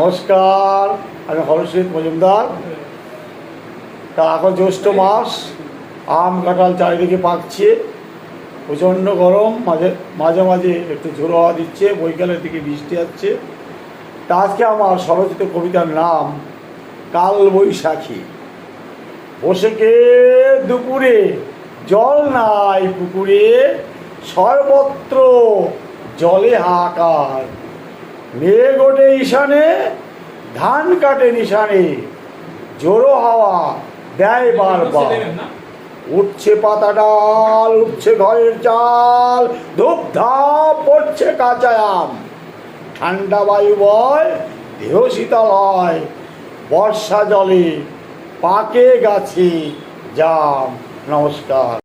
নমস্কার, আমি হরশীত মজুমদার। তা এখন জ্যৈষ্ঠ মাস, আম কাঁঠাল চারিদিকে পাকছে, প্রচণ্ড গরম, মাঝে মাঝে মাঝে একটু ঝোড়ো হাওয়া দিচ্ছে, বৈকালের দিকে বৃষ্টি আসছে। তা আজকে আমার স্বরচিত কবিতার নাম, কাল বৈশাখী। বসেকে দুপুরে জল নাই পুকুরে, সর্বত্র জলে হাহাকার। মেঘ ওঠে ঈশানে ধান কাটে নিশানে জোরো হাওয়া দেয় বারবার। উঠছে পাতা ডাল উঠছে ঘরের চাল ধূপ ধাপ পড়ছে কাঁচা আম। ঠান্ডা বায়ু বয় দেহ শীতল হয় বর্ষা জলে পাকে গাছে জাম। নমস্কার।